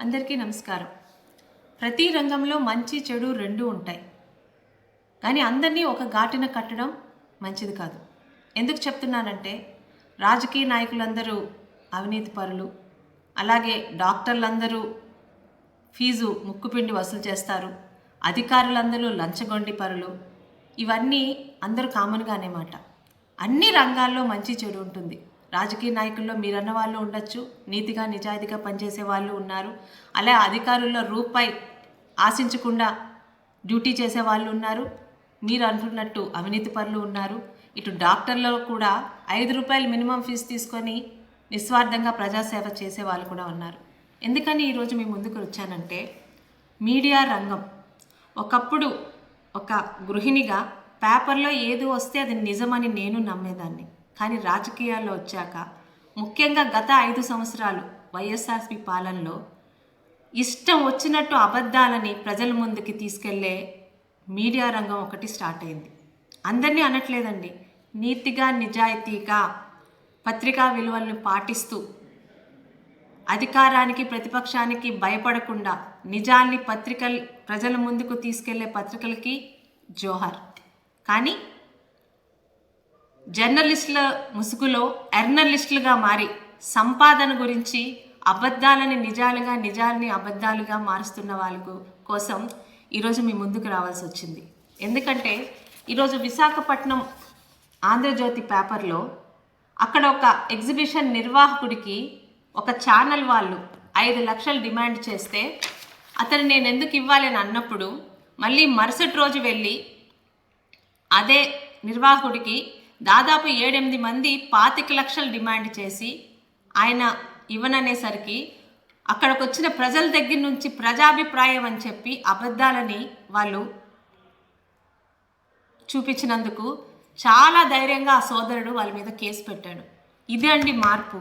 అందరికీ నమస్కారం. ప్రతి రంగంలో మంచి చెడు రెండు ఉంటాయి. కానీ అందరినీ ఒక ఘాటిన కట్టడం మంచిది కాదు. ఎందుకు చెప్తున్నానంటే రాజకీయ నాయకులందరూ అవినీతి పరులు. అలాగే డాక్టర్లందరూ ఫీజు ముక్కుపిండి వసూలు చేస్తారు. అధికారులందరూ లంచగొండి పరులు. ఇవన్నీ అందరూ కామన్గానే మాట. అన్ని రంగాల్లో మంచి చెడు ఉంటుంది. రాజకీయ నాయకుల్లో మీరన్న వాళ్ళు ఉండొచ్చు నీతిగా నిజాయితీగా పనిచేసే వాళ్ళు ఉన్నారు. అలా అధికారుల్లో రూపాయి ఆశించకుండా డ్యూటీ చేసే వాళ్ళు ఉన్నారు. మీరు అంటున్నట్టు అవినీతి పనులు ఉన్నారు. ఇటు డాక్టర్లో కూడా ఐదు రూపాయలు మినిమం ఫీజు తీసుకొని నిస్వార్థంగా ప్రజాసేవ చేసే వాళ్ళు కూడా ఉన్నారు. ఎందుకని ఈరోజు మీ ముందుకు వచ్చానంటే మీడియా రంగం ఒకప్పుడు ఒక గృహిణిగా పేపర్లో ఏది వస్తే అది నిజమని నేను నమ్మేదాన్ని. కానీ రాజకీయాల్లో వచ్చాక ముఖ్యంగా గత ఐదు సంవత్సరాలు వైఎస్ఆర్పి పాలనలో ఇష్టం వచ్చినట్టు అబద్ధాలని ప్రజల ముందుకి తీసుకెళ్ళే మీడియా రంగం ఒకటి స్టార్ట్ అయింది. అందరినీ అనట్లేదండి. నీతిగా నిజాయితీగా పత్రికా విలువలను పాటిస్తూ అధికారానికి ప్రతిపక్షానికి భయపడకుండా నిజాన్ని పత్రికలు ప్రజల ముందుకు తీసుకెళ్ళే పత్రికలకి జోహర్. కానీ జర్నలిస్టుల ముసుగులో ఎర్నలిస్టులుగా మారి సంపాదన గురించి అబద్ధాలని నిజాలుగా నిజాలని అబద్ధాలుగా మారుస్తున్న వాళ్ళకు కోసం ఈరోజు మీ ముందుకు రావాల్సి వచ్చింది. ఎందుకంటే ఈరోజు విశాఖపట్నం ఆంధ్రజ్యోతి పేపర్లో అక్కడ ఒక ఎగ్జిబిషన్ నిర్వాహకుడికి ఒక ఛానల్ వాళ్ళు ఐదు లక్షలు డిమాండ్ చేస్తే అతను నేను ఎందుకు ఇవ్వాలి అని అన్నప్పుడు మళ్ళీ మరుసటి రోజు వెళ్ళి అదే నిర్వాహకుడికి దాదాపు ఏడెనిమిది మంది పాతిక లక్షలు డిమాండ్ చేసి ఆయన ఇవ్వననేసరికి అక్కడికి వచ్చిన ప్రజల దగ్గర నుంచి ప్రజాభిప్రాయం అని చెప్పి అబద్ధాలని వాళ్ళు చూపించినందుకు చాలా ధైర్యంగా ఆ సోదరుడు వాళ్ళ మీద కేసు పెట్టాడు. ఇదే అండి మార్పు.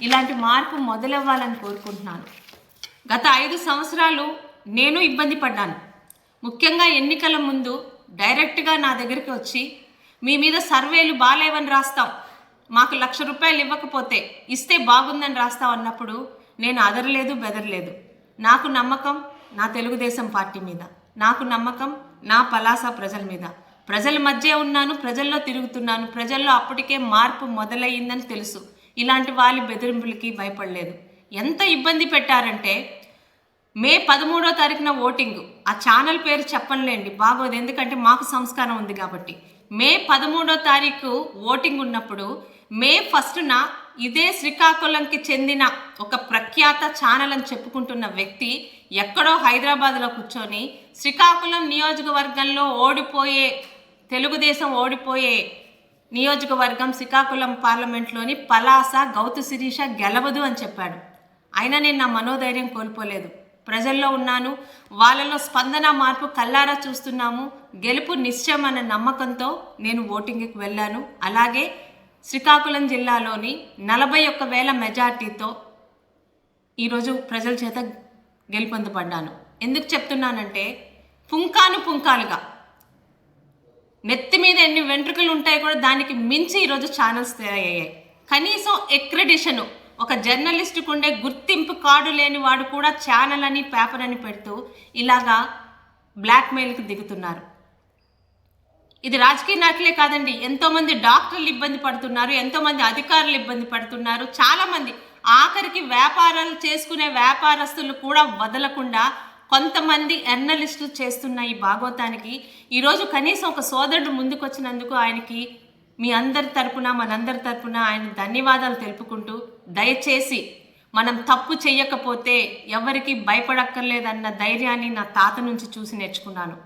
ఇలాంటి మార్పు మొదలవ్వాలని కోరుకుంటున్నాను. గత ఐదు సంవత్సరాలు నేను ఇబ్బంది పడ్డాను. ముఖ్యంగా ఎన్నికల ముందు డైరెక్ట్గా నా దగ్గరికి వచ్చి మీ మీద సర్వేలు బాగాలేవని రాస్తాం. మాకు లక్ష రూపాయలు ఇవ్వకపోతే ఇస్తే బాగుందని రాస్తాం అన్నప్పుడు నేను అదరలేదు బెదరలేదు. నాకు నమ్మకం నా తెలుగుదేశం పార్టీ మీద. నాకు నమ్మకం నా పలాస ప్రజల మీద. ప్రజల మధ్య ఉన్నాను ప్రజల్లో తిరుగుతున్నాను ప్రజల్లో అప్పటికే మార్పు మొదలయ్యిందని తెలుసు. ఇలాంటి వాళ్ళ బెదిరింపులకి భయపడలేదు. ఎంత ఇబ్బంది పెట్టారంటే మే పదమూడో తారీఖున ఓటింగ్. ఆ ఛానల్ పేరు చెప్పనులేండి బాగోదు. ఎందుకంటే మాకు సంస్కారం ఉంది కాబట్టి. మే పదమూడో తారీఖు ఓటింగ్ ఉన్నప్పుడు మే ఫస్ట్న ఇదే శ్రీకాకుళంకి చెందిన ఒక ప్రఖ్యాత ఛానల్ అని చెప్పుకుంటున్న వ్యక్తి ఎక్కడో హైదరాబాద్లో కూర్చొని శ్రీకాకుళం నియోజకవర్గంలో ఓడిపోయే తెలుగుదేశం ఓడిపోయే నియోజకవర్గం శ్రీకాకుళం పార్లమెంట్లోని పలాస గౌతు శిరీష గెలవదు అని చెప్పాడు. అయినా నేను నా మనోధైర్యం కోల్పోలేదు. ప్రజల్లో ఉన్నాను. వాళ్ళలో స్పందన మార్పు కల్లారా చూస్తున్నాము. గెలుపు నిశ్చయం అన్న నమ్మకంతో నేను ఓటింగ్కి వెళ్ళాను. అలాగే శ్రీకాకుళం జిల్లాలోని నలభై ఒక్క వేల మెజార్టీతో ఈరోజు ప్రజల చేత గెలుపొందపడ్డాను ఎందుకు చెప్తున్నానంటే పుంకాను పుంకాలుగా. నెత్తి మీద ఎన్ని వెంట్రుకలు ఉంటాయి కూడా దానికి మించి ఈరోజు ఛానల్స్ తయారయ్యాయి. కనీసం ఎక్రెడిషను ఒక జర్నలిస్టుకు ఉండే గుర్తింపు కార్డు లేని వాడు కూడా ఛానల్ అని పేపర్ అని పెడుతూ ఇలాగా బ్లాక్మెయిల్కి దిగుతున్నారు. ఇది రాజకీయ నాయకులే కాదండి. ఎంతోమంది డాక్టర్లు ఇబ్బంది పడుతున్నారు ఎంతోమంది అధికారులు ఇబ్బంది పడుతున్నారు. చాలామంది ఆఖరికి వ్యాపారాలు చేసుకునే వ్యాపారస్తులు కూడా వదలకుండా కొంతమంది ఎర్నలిస్టులు చేస్తున్న ఈ భాగవతానికి ఈరోజు కనీసం ఒక సోదరుడు ముందుకొచ్చినందుకు ఆయనకి మీ అందరి తరపున మనందరి తరపున ఆయన ధన్యవాదాలు తెలుపుకుంటూ దయచేసి మనం తప్పు చేయకపోతే ఎవరికి భయపడక్కర్లేదన్న ధైర్యాన్ని నా తాత నుంచి చూసి నేర్చుకున్నాను.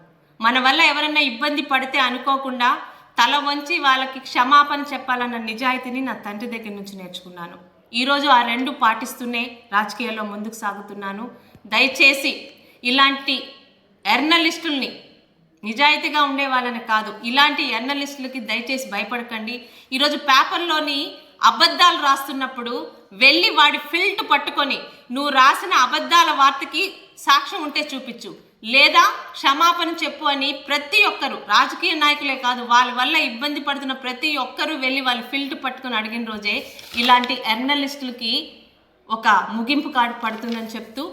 మన వల్ల ఎవరైనా ఇబ్బంది పడితే అనుకోకుండా తల వంచి వాళ్ళకి క్షమాపణ చెప్పాలన్న నిజాయితీని నా తండ్రి దగ్గర నుంచి నేర్చుకున్నాను. ఈరోజు ఆ రెండు పాటిస్తూనే రాజకీయాల్లో ముందుకు సాగుతున్నాను. దయచేసి ఇలాంటి ఎర్నలిస్టుల్ని నిజాయితీగా ఉండే వాళ్ళని కాదు. ఇలాంటి ఎర్నలిస్టులకి దయచేసి భయపడకండి. ఈరోజు పేపర్లోని అబద్ధాలు రాస్తున్నప్పుడు వెళ్ళి వాడి ఫిల్ట్ పట్టుకొని నువ్వు రాసిన అబద్ధాల వార్తకి సాక్ష్యం ఉంటే చూపించు. లేదా క్షమాపణ చెప్పు అని ప్రతి ఒక్కరు రాజకీయ నాయకులే కాదు వాళ్ళ వల్ల ఇబ్బంది పడుతున్న ప్రతి ఒక్కరూ వెళ్ళి వాళ్ళు ఫిల్ట్ పట్టుకొని అడిగిన రోజే ఇలాంటి ఎర్నలిస్టులకి ఒక ముగింపు కార్డు పడుతుందని చెప్తూ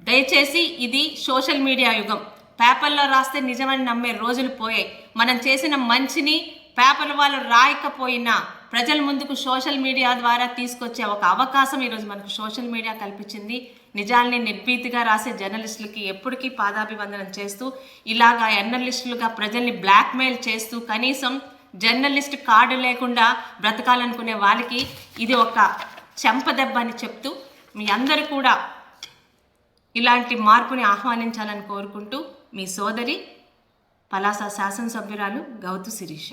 దయచేసి ఇది సోషల్ మీడియా యుగం. పేపర్లో రాస్తే నిజమని నమ్మే రోజులు పోయాయి. మనం చేసిన మంచిని పేపర్ వాళ్ళు రాయకపోయినా ప్రజల ముందుకు సోషల్ మీడియా ద్వారా తీసుకొచ్చే ఒక అవకాశం ఈరోజు మనకు సోషల్ మీడియా కల్పించింది. నిజాల్ని నిర్భీతిగా రాసే జర్నలిస్టులకి ఎప్పటికీ పాదాభివందనం చేస్తూ ఇలాగా జర్నలిస్టులుగా ప్రజల్ని బ్లాక్మెయిల్ చేస్తూ కనీసం జర్నలిస్ట్ కార్డు లేకుండా బ్రతకాలనుకునే వాళ్ళకి ఇది ఒక చెంపదెబ్బ అని చెప్తూ మీ అందరూ కూడా ఇలాంటి మార్పుని ఆహ్వానించాలని కోరుకుంటూ మీ సోదరి పలాస శాసనసభ్యురాలు గౌతు శిరీష.